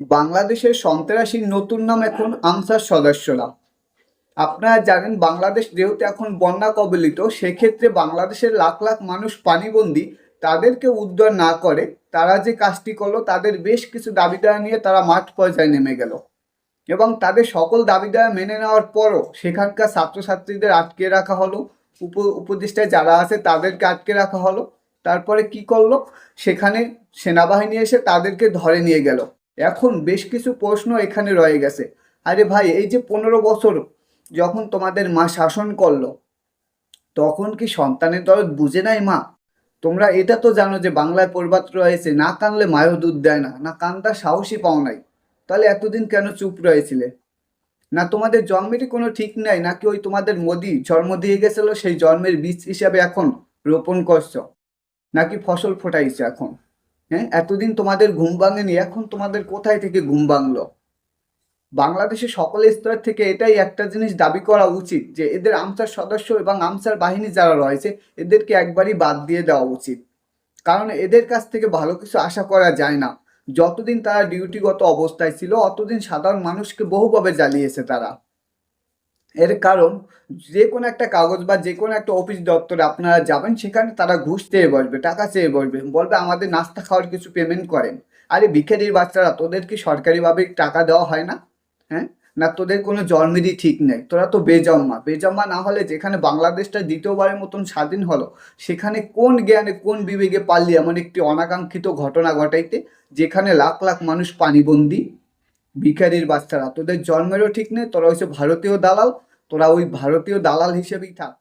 বাংলাদেশের সন্ত্রাসীর নতুন নাম এখন আনসার সদস্যরা। আপনারা জানেন বাংলাদেশ যেহেতু এখন বন্যা কবলিত, সেক্ষেত্রে বাংলাদেশের লাখ লাখ মানুষ পানিবন্দী, তাদেরকে উদ্ধার না করে তারা যে কাজটি করল তাদের বেশ কিছু দাবি নিয়ে তারা মাঠ পর্যায়ে নেমে গেল। এবং তাদের সকল দাবি মেনে নেওয়ার পরও সেখানকার ছাত্রছাত্রীদের আটকে রাখা হলো। উপ, উপদেষ্টায় যারা আছে তাদেরকে আটকে রাখা হলো। তারপরে কি করল? সেখানে সেনাবাহিনী এসে তাদেরকে ধরে নিয়ে গেল। এখন বেশ কিছু প্রশ্ন এখানে রয়ে গেছে। আরে ভাই, এই যে পনেরো বছর যখন তোমাদের মা শাসন করল, তখন কি সন্তানের দরদ বুঝে নাই মা? তোমরা এটা তো জানো যে বাংলায় পরিবাদ রয়েছে, না কানলে মায়ও দুধ দেয় না না কান্দার সাহসী পাও নাই। তাহলে এতদিন কেন চুপ রয়েছিলে? না তোমাদের জন্মেরই কোনো ঠিক নাই, নাকি ওই তোমাদের মোদি জন্ম দিয়ে গেছিল, সেই জন্মের বীজ হিসাবে এখন রোপণ করছ? নাকি ফসল ফোটাইছে এখন? হ্যাঁ এতদিন তোমাদের ঘুম ভাঙেনি, এখন তোমাদের কোথায় থেকে ঘুম ভাঙলো? বাংলাদেশের সকল স্তর থেকে এটাই একটা জিনিস দাবি করা উচিত যে এদের আমসার সদস্য এবং আমসার বাহিনী যারা রয়েছে, এদেরকে একবারই বাদ দিয়ে দেওয়া উচিত। কারণ এদের কাছ থেকে ভালো কিছু আশা করা যায় না। যতদিন তারা ডিউটিগত অবস্থায় ছিল, অতদিন সাধারণ মানুষকে বহুভাবে জ্বালিয়েছে তারা। এর কারণ, যে কোনো একটা কাগজ বা যে কোনো একটা অফিস দপ্তরে আপনারা যাবেন, সেখানে তারা ঘুষ চেয়ে বসবে, টাকা চেয়ে বসবে, বলবে আমাদের নাস্তা খাওয়ার কিছু পেমেন্ট করেন। আরে ভিখারির বাচ্চারা, তোদের কি সরকারিভাবে টাকা দেওয়া হয় না? হ্যাঁ? না তোদের কোনো জন্মেরই ঠিক নেই? তোরা তো বেজম্মা। বেজম্মা না হলে যেখানে বাংলাদেশটা দ্বিতীয়বারের মতন স্বাধীন হলো, সেখানে কোন জ্ঞানে, কোন বিবেকে পারলি এমন একটি অনাকাঙ্ক্ষিত ঘটনা ঘটাইতে, যেখানে লাখ লাখ মানুষ পানিবন্দী ভিখারির বাচ্চারা। তোদের জন্মেরও ঠিক নেই, তোরা হচ্ছে ভারতীয় দালাল, তোরা ওই ভারতীয় দালাল হিসেবেই থাক।